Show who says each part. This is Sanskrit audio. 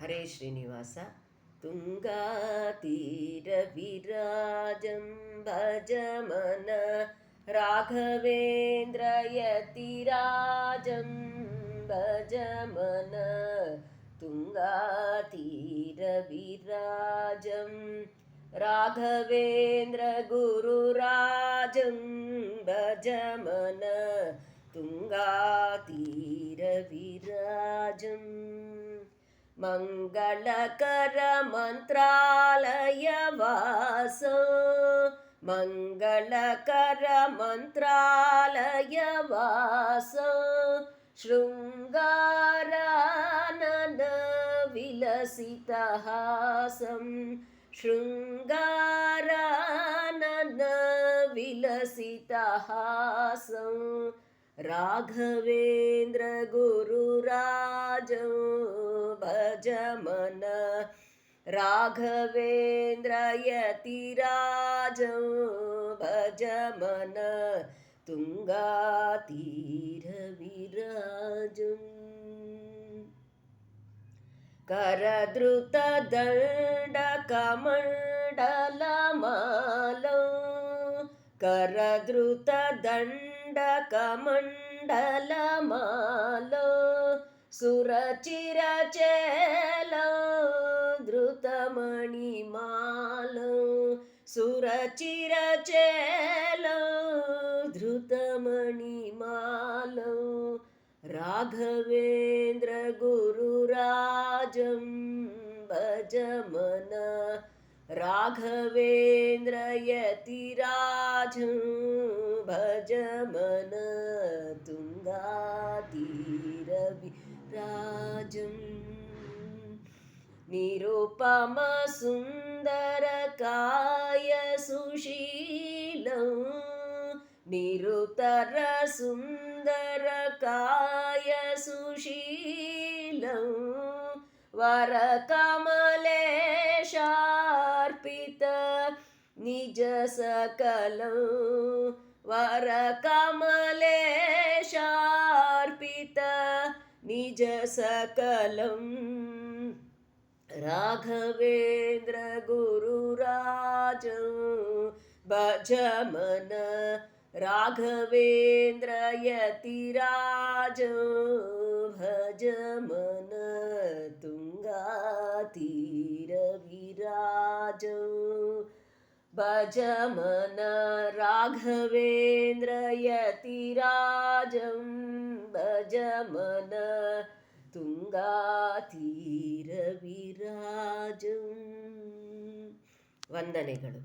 Speaker 1: हरे श्रीनिवास। तुङ्गातीरविराजं भज मन। राघवेन्द्रयतिराजं भज मन। तुङ्गातीरविराजं राघवेन्द्रगुरुराजं भज मन। तुङ्गातीरविराजम् मङ्गलकरमन्त्रालयवास। मङ्गलकरमन्त्रालयवास। शृङ्गारानन विलसितहासं शृङ्गारानन विलसितहासं राघवेन्द्रगुरुराजौ भज मन राघवेन्द्रयतिराजौ भज मन तुङ्गातीरविराजम् करद्रुतदण्डकमण्डलमालौ करद्रुतदण्डकमण्डलमालौ सुरचिरचेलौ धृतमणिमालौ सुरचिरचेलौ धृतमणिमालौ राघवेन्द्रगुरुराजं भज मन राघवेन्द्रयतिराजं भज मन तुङ्गातीरविराजम् निरुपमसुन्दरकाय सुशीलौ निरुतरसुन्दरकाय सुशीलौ वरकमलेशार्पित निजसकलौ वरकमलेशार्पित निजसकलम्। राघवेन्द्रगुरुराजौ भज मन राघवेन्द्रयतिराजौ भज मन तुङ्गातीरविराजौ भज मन राघवेन्द्रयतिराजं भज मन ತುಂಗಾತೀರವಿರಾಜಂ ವಂದನೆಗಳು